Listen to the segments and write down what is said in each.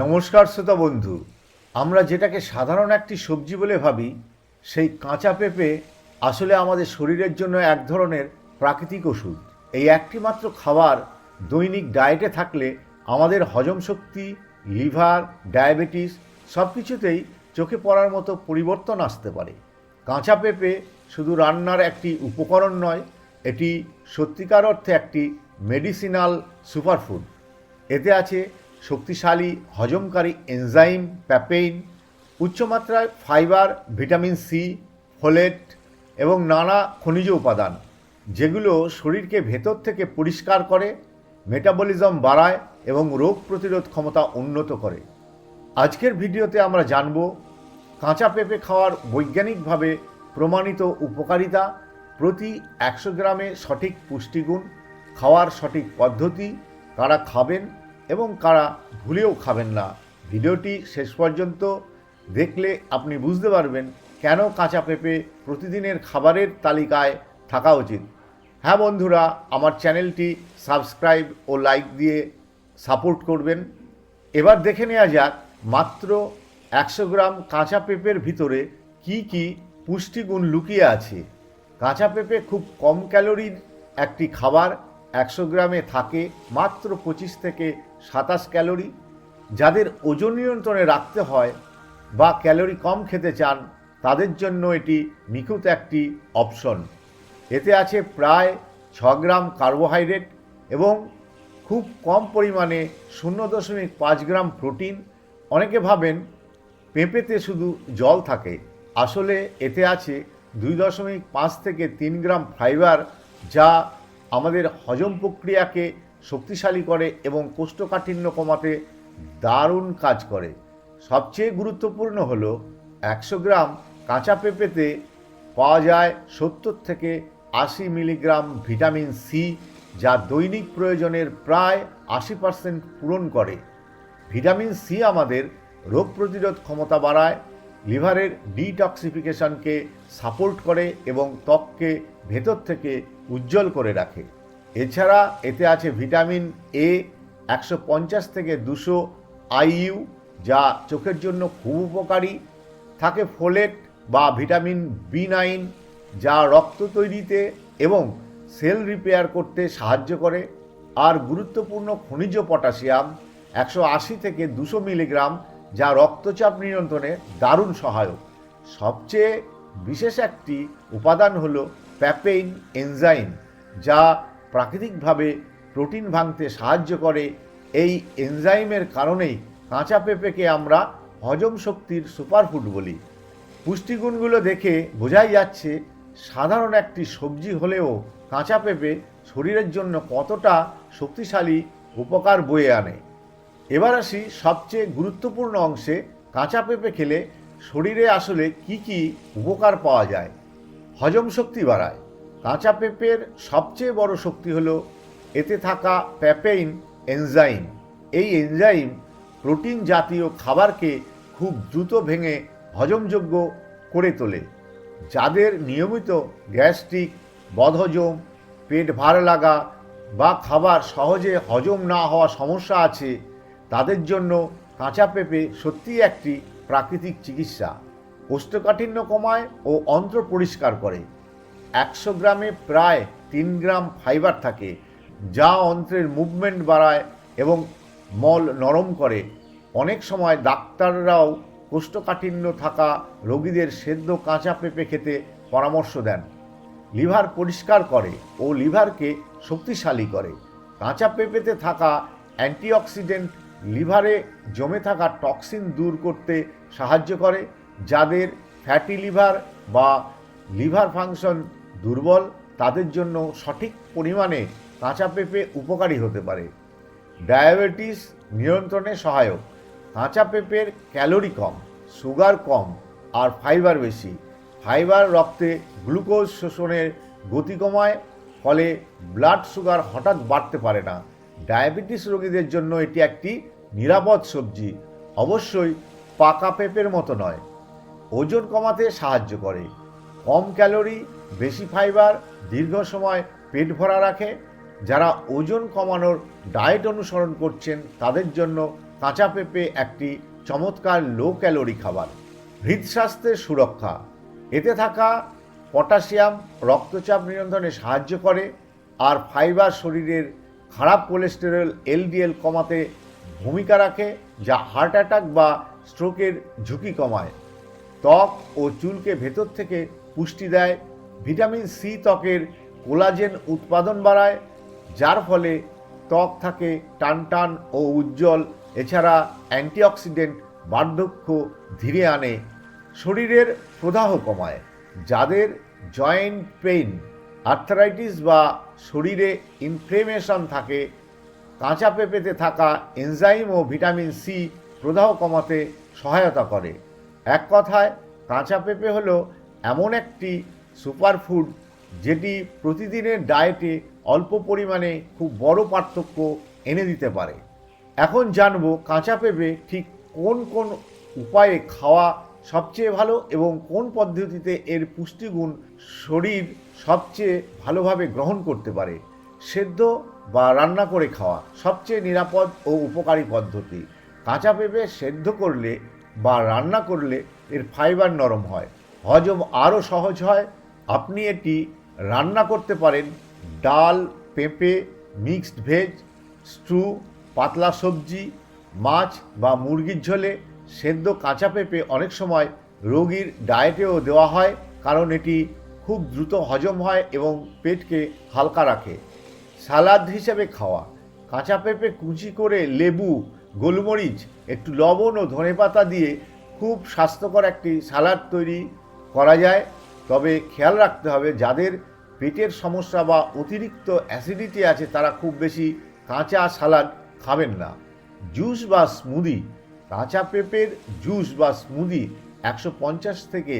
নমস্কার শ্রোতা বন্ধু, আমরা যেটাকে সাধারণ একটি সবজি বলে ভাবি, সেই কাঁচা পেঁপে আসলে আমাদের শরীরের জন্য এক ধরনের প্রাকৃতিক ওষুধ। এই একটি মাত্র খাবার দৈনিক ডায়েটে থাকলে আমাদের হজম শক্তি, লিভার, ডায়াবেটিস সব কিছুতেই চোখে পড়ার মতো পরিবর্তন আসতে পারে। কাঁচা পেঁপে শুধু রান্নার একটি উপকরণ নয়, এটি সত্যিকার অর্থে একটি মেডিসিনাল সুপারফুড এতে আছে শক্তিশালী, হজমকারী এনজাইম, প্যাপেইন, উচ্চমাত্রায় ফাইবার, ভিটামিন সি, ফোলেট এবং নানা খনিজ উপাদান, যেগুলো শরীরকে ভেতর থেকে পরিষ্কার করে, মেটাবলিজম বাড়ায় এবং রোগ প্রতিরোধ ক্ষমতা উন্নত করে। আজকের ভিডিওতে আমরা জানব, কাঁচা পেঁপে খাওয়ার বৈজ্ঞানিকভাবে প্রমাণিত উপকারিতা, প্রতি একশো গ্রামে সঠিক পুষ্টিগুণ, খাওয়ার সঠিক পদ্ধতি, কারা খাবেন এবং কারা ভুলেও খাবেন না। ভিডিওটি শেষ পর্যন্ত দেখলে আপনি বুঝতে পারবেন কেন কাঁচা পেঁপে প্রতিদিনের খাবারের তালিকায় থাকা উচিত। হ্যাঁ বন্ধুরা, আমার চ্যানেলটি সাবস্ক্রাইব ও লাইক দিয়ে সাপোর্ট করবেন। এবার দেখে নেওয়া যাক মাত্র একশো গ্রাম কাঁচা পেঁপের ভিতরে কি কি পুষ্টিগুণ লুকিয়ে আছে। কাঁচা পেঁপে খুব কম ক্যালোরির একটি খাবার একশো গ্রামে থাকে মাত্র পঁচিশ থেকে সাতাশ ক্যালোরি। যাদের ওজন নিয়ন্ত্রণে রাখতে হয় বা ক্যালোরি কম খেতে চান, তাদের জন্য এটি নিখুঁত একটি অপশন। এতে আছে প্রায় ছ গ্রাম কার্বোহাইড্রেট এবং খুব কম পরিমাণে শূন্য দশমিক পাঁচ গ্রাম প্রোটিন। অনেকে ভাবেন পেঁপেতে শুধু জল থাকে। আসলে এতে আছে দুই দশমিক পাঁচ থেকে তিন গ্রাম ফাইবার যা আমাদের হজম প্রক্রিয়াকে শক্তিশালী করে এবং কোষ্ঠকাঠিন্য কমাতে দারুণ কাজ করে। সবচেয়ে গুরুত্বপূর্ণ হলো, একশো গ্রাম কাঁচা পেঁপেতে পাওয়া যায় সত্তর থেকে আশি মিলিগ্রাম ভিটামিন সি, যা দৈনিক প্রয়োজনের প্রায় আশি পার্সেন্ট পূরণ করে। ভিটামিন সি আমাদের রোগ প্রতিরোধ ক্ষমতা বাড়ায়, লিভারের ডিটক্সিফিকেশনকে সাপোর্ট করে এবং ত্বককে ভেতর থেকে উজ্জ্বল করে রাখে। এছাড়া এতে আছে ভিটামিন এ একশো পঞ্চাশ থেকে দুশো আইইউ যা চোখের জন্য খুব উপকারী। থাকে ফোলেট বা ভিটামিন বি নাইন যা রক্ত তৈরিতে এবং সেল রিপেয়ার করতে সাহায্য করে। আর গুরুত্বপূর্ণ খনিজ পটাশিয়াম একশো আশি থেকে দুশো মিলিগ্রাম, যা রক্তচাপ নিয়ন্ত্রণে দারুণ সহায়ক। সবচেয়ে বিশেষ একটি উপাদান হল প্যাপেইন এনজাইম, যা প্রাকৃতিকভাবে প্রোটিন ভাঙতে সাহায্য করে, এই এনজাইমের কারণেই কাঁচা পেঁপেকে আমরা হজম শক্তির সুপারফুড বলি। পুষ্টিগুণগুলো দেখে বোঝাই যাচ্ছে, সাধারণ একটি সবজি হলেও কাঁচা পেঁপে শরীরের জন্য কতটা শক্তিশালী উপকার বয়ে আনে। এবার আসি সবচেয়ে গুরুত্বপূর্ণ অংশে, কাঁচা পেঁপে খেলে শরীরে আসলে কি কি উপকার পাওয়া যায়। হজম শক্তি বাড়ায়। কাঁচা পেঁপের সবচেয়ে বড় শক্তি হলো এতে থাকা প্যাপেইন এনজাইম। এই এনজাইম প্রোটিন জাতীয় খাবারকে খুব দ্রুত ভেঙে হজমযোগ্য করে তোলে, যাদের নিয়মিত গ্যাস্ট্রিক, বদহজম, পেট ভার লাগা বা খাবার সহজে হজম না হওয়া সমস্যা আছে, তাদের জন্য কাঁচা পেঁপে সত্যিই একটি প্রাকৃতিক চিকিৎসা। কোষ্ঠকাঠিন্য কমায় ও অন্ত্র পরিষ্কার করে। একশো গ্রামে প্রায় তিন গ্রাম ফাইবার থাকে, যা অন্ত্রের মুভমেন্ট বাড়ায় এবং মল নরম করে। অনেক সময় ডাক্তাররাও কোষ্ঠকাঠিন্য থাকা রোগীদের সেদ্ধ কাঁচা পেঁপে খেতে পরামর্শ দেন। লিভার পরিষ্কার করে ও লিভারকে শক্তিশালী করে। কাঁচা পেঁপেতে থাকা অ্যান্টিঅক্সিডেন্ট লিভারে জমে থাকা টক্সিন দূর করতে সাহায্য করে। যাদের ফ্যাটি লিভার বা লিভার ফাংশন দুর্বল, তাদের জন্য সঠিক পরিমাণে কাঁচা পেঁপে উপকারী হতে পারে। ডায়াবেটিস নিয়ন্ত্রণে সহায়ক। কাঁচা পেঁপের ক্যালোরি কম, সুগার কম আর ফাইবার বেশি। ফাইবার রক্তে গ্লুকোজ শোষণের গতি কমায়, ফলে ব্লাড সুগার হঠাৎ বাড়তে পারে না। ডায়াবেটিস রোগীদের জন্য এটি একটি নিরাপদ সবজি। অবশ্যই পাকা পেঁপের মতো নয়। ওজন কমাতে সাহায্য করে। কম ক্যালোরি, বেশি ফাইবার, দীর্ঘ সময় পেট ভরা রাখে। যারা ওজন কমানোর ডায়েট অনুসরণ করছেন, তাদের জন্য কাঁচা পেঁপে একটি চমৎকার লো ক্যালোরি খাবার। হৃদস্বাস্থ্যের সুরক্ষা। এতে থাকা পটাশিয়াম, রক্তচাপ নিয়ন্ত্রণে সাহায্য করে আর ফাইবার শরীরের খারাপ কোলেস্টেরল, এলডিএল কমাতে ভূমিকা রাখে, যা হার্ট অ্যাটাক বা স্ট্রোকের ঝুঁকি কমায়। ত্বক ও চুলকে ভেতর থেকে পুষ্টি দেয়। ভিটামিন সি ত্বকের কোলাজেন উৎপাদন বাড়ায়, যার ফলে ত্বক থাকে টানটান ও উজ্জ্বল। এছাড়া অ্যান্টিঅক্সিডেন্ট বার্ধক্য ধীরে আনে, শরীরের প্রদাহ কমায়, যাদের জয়েন্ট পেইন, আর্থারাইটিস বা শরীরে ইনফ্লেমেশন থাকে। কাঁচা পেঁপেতে থাকা এনজাইম ও ভিটামিন সি প্রদাহ কমাতে সহায়তা করে। এক কথায়, কাঁচা পেঁপে হলো এমন একটি সুপারফুড যেটি প্রতিদিনের ডায়েটে অল্প পরিমাণে খুব বড় পার্থক্য এনে দিতে পারে। এখন জানব কাঁচা পেঁপে ঠিক কোন কোন উপায়ে খাওয়া সবচেয়ে ভালো এবং কোন পদ্ধতিতে এর পুষ্টিগুণ শরীর সবচেয়ে ভালোভাবে গ্রহণ করতে পারে। সেদ্ধ বা রান্না করে খাওয়া সবচেয়ে নিরাপদ ও উপকারী পদ্ধতি। কাঁচা পেঁপে সেদ্ধ করলে বা রান্না করলে এর ফাইবার নরম হয়। হজম আরও সহজ হয়। আপনি এটি রান্না করতে পারেন। ডাল, পেঁপে, মিক্সড ভেজ, স্টু, পাতলা সবজি, মাছ বা মুরগির ঝোলে সেদ্ধ কাঁচা পেঁপে অনেক সময় রোগীর ডায়েটেও দেওয়া হয় কারণ এটি খুব দ্রুত হজম হয় এবং পেটকে হালকা রাখে। সালাদ হিসেবে খাওয়া। কাঁচা পেঁপে কুচি করে লেবু গোলমরিচ, একটু লবণ ও ধনেপাতা দিয়ে খুব স্বাস্থ্যকর একটি সালাদ তৈরি করা যায়। তবে খেয়াল রাখতে হবে, যাদের পেটের সমস্যা বা অতিরিক্ত অ্যাসিডিটি আছে, তারা খুব বেশি কাঁচা সালাদ খাবেন না। জুস বা স্মুদি, কাঁচা পেঁপের জুস বা স্মুদি একশো পঞ্চাশ থেকে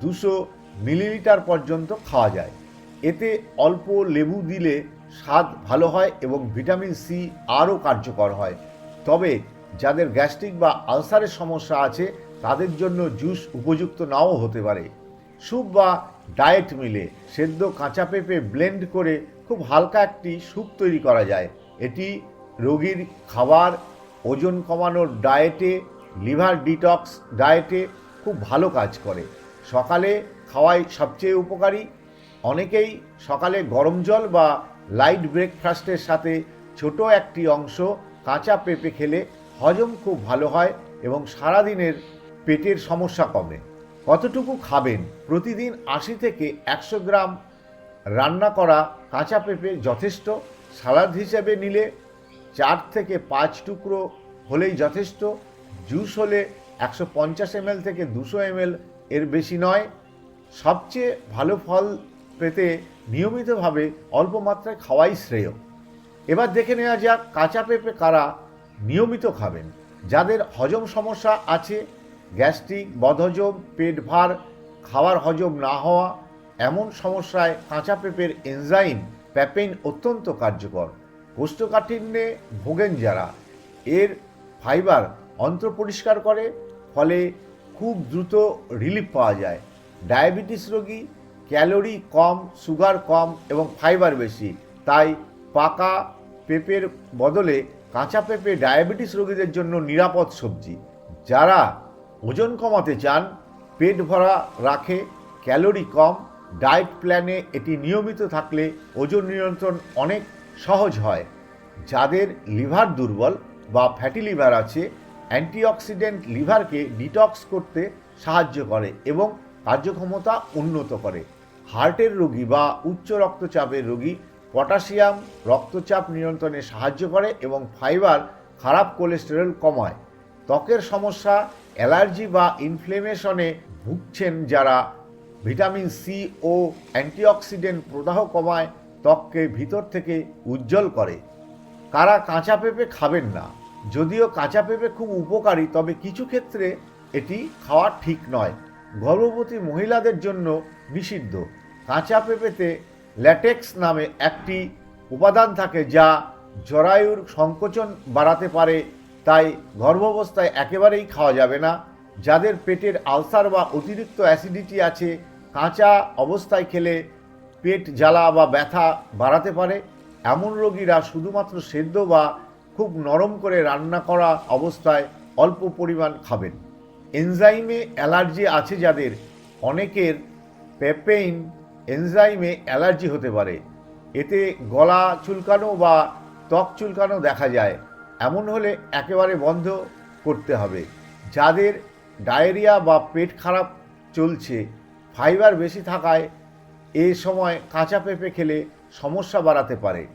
দুশো মিলিলিটার পর্যন্ত খাওয়া যায়। এতে অল্প লেবু দিলে স্বাদ ভালো হয় এবং ভিটামিন সি আরও কার্যকর হয়। তবে যাদের গ্যাস্ট্রিক বা আলসারের সমস্যা আছে, তাদের জন্য জুস উপযুক্ত নাও হতে পারে। স্যুপ বা ডায়েট মিলে সেদ্ধ কাঁচা পেঁপে ব্লেন্ড করে খুব হালকা একটি স্যুপ তৈরি করা যায়। এটি রোগীর খাবার ওজন কমানোর ডায়েটে, লিভার ডিটক্স ডায়েটে খুব ভালো কাজ করে। সকালে খাওয়াই সবচেয়ে উপকারী। অনেকেই সকালে গরম জল বা লাইট ব্রেকফাস্টের সাথে ছোট একটি অংশ কাঁচা পেঁপে খেলে হজম খুব ভালো হয় এবং সারাদিনের পেটের সমস্যা কমে। কতটুকু খাবেন? প্রতিদিন আশি থেকে একশো গ্রাম রান্না করা কাঁচা পেঁপে যথেষ্ট। সালাদ হিসেবে নিলে চার থেকে পাঁচ টুকরো হলেই যথেষ্ট। জুস হলে একশো পঞ্চাশ এমএল থেকে দুশো এমএল এর বেশি নয়। সবচেয়ে ভালো ফল পেতে নিয়মিতভাবে অল্প মাত্রায় খাওয়াই শ্রেয়। এবার দেখে নেওয়া যাক কাঁচা পেঁপে কারা নিয়মিত খাবেন। যাদের হজম সমস্যা আছে, গ্যাস্ট্রিক, বদহজম, পেট ভার খাবার হজম না হওয়া, এমন সমস্যায় কাঁচা পেঁপের এনজাইম প্যাপেইন অত্যন্ত কার্যকর। কোষ্ঠকাঠিন্যে ভোগেন যারা, এর ফাইবার অন্ত্র পরিষ্কার করে, ফলে খুব দ্রুত রিলিফ পাওয়া যায়। ডায়াবেটিস রোগী ক্যালোরি কম, সুগার কম এবং ফাইবার বেশি, তাই পাকা পেঁপের বদলে কাঁচা পেঁপে ডায়াবেটিস রোগীদের জন্য নিরাপদ সবজি। যারা ওজন কমাতে চান, পেট ভরা রাখে, ক্যালোরি কম, ডায়েট প্ল্যানে এটি নিয়মিত থাকলে ওজন নিয়ন্ত্রণ অনেক সহজ হয়। যাদের লিভার দুর্বল বা ফ্যাটি লিভার আছে, অ্যান্টিঅক্সিডেন্ট লিভারকে ডিটক্স করতে সাহায্য করে এবং কার্যক্ষমতা উন্নত করে। হার্টের রোগী বা উচ্চ রক্তচাপের রোগী পটাশিয়াম রক্তচাপ নিয়ন্ত্রণে সাহায্য করে এবং ফাইবার খারাপ কোলেস্টেরল কমায়। ত্বকের সমস্যা, অ্যালার্জি বা ইনফ্লেমেশনে ভুগছেন যারা, ভিটামিন সি ও অ্যান্টিঅক্সিডেন্ট প্রদাহ কমায়, ত্বককে ভিতর থেকে উজ্জ্বল করে। কারা কাঁচা পেঁপে খাবেন না? যদিও কাঁচা পেঁপে খুব উপকারী, তবে কিছু ক্ষেত্রে এটি খাওয়া ঠিক নয়। গর্ভবতী মহিলাদের জন্য নিষিদ্ধ। কাঁচা পেঁপেতে ল্যাটেক্স নামে একটি উপাদান থাকে যা জরায়ুর সংকোচন বাড়াতে পারে, তাই গর্ভাবস্থায় একেবারেই খাওয়া যাবে না। যাদের পেটের আলসার বা অতিরিক্ত অ্যাসিডিটি আছে, কাঁচা অবস্থায় খেলে পেট জ্বালা বা ব্যথা বাড়াতে পারে। এমন রোগীরা শুধুমাত্র সেদ্ধ বা খুব নরম করে রান্না করা অবস্থায় অল্প পরিমাণ খাবেন। এনজাইমে অ্যালার্জি আছে যাদের। অনেকের পেপেইন এনজাইমে অ্যালার্জি হতে পারে। এতে গলা চুলকানো বা ত্বক চুলকানো দেখা যায়। এমন হলে একেবারে বন্ধ করতে হবে। যাদের ডায়রিয়া বা পেট খারাপ চলছে, ফাইবার বেশি থাকায় এ সময় কাঁচা পেঁপে খেলে সমস্যা বাড়াতে পারে।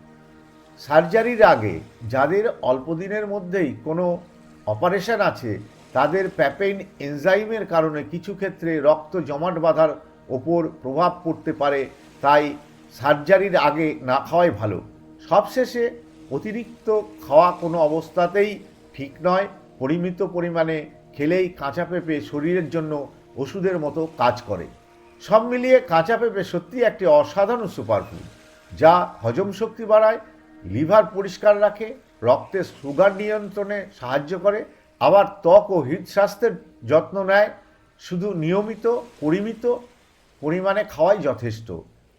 সার্জারির আগে যাদের অল্প দিনের মধ্যেই কোনো অপারেশন আছে, তাদের প্যাপেইন এনজাইমের কারণে কিছু ক্ষেত্রে রক্ত জমাট বাঁধার ওপর প্রভাব পড়তে পারে, তাই সার্জারির আগে না খাওয়াই ভালো। সবশেষে অতিরিক্ত খাওয়া কোনো অবস্থাতেই ঠিক নয়। পরিমিত পরিমাণে খেলেই কাঁচা পেঁপে শরীরের জন্য ওষুধের মতো কাজ করে। সব মিলিয়ে কাঁচা পেঁপে সত্যি একটি অসাধারণ সুপারফুড, যা হজম শক্তি বাড়ায়, লিভার পরিষ্কার রাখে রক্তের সুগার নিয়ন্ত্রণে সাহায্য করে, আবার ত্বক ও হৃদস্বাস্থ্যের যত্ন নেয়। শুধু নিয়মিত, পরিমিত পরিমাণে খাওয়াই যথেষ্ট।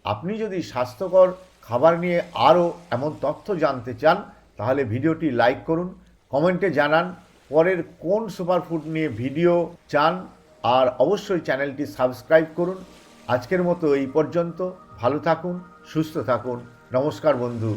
আপনি যদি স্বাস্থ্যকর খাবার নিয়ে আরও এমন তথ্য জানতে চান, তাহলে ভিডিওটি লাইক করুন, কমেন্টে জানান, পরের কোন সুপারফুড নিয়ে ভিডিও চান, আর অবশ্যই চ্যানেলটি সাবস্ক্রাইব করুন। আজকের মতো এই পর্যন্ত। ভালো থাকুন, সুস্থ থাকুন। নমস্কার বন্ধু।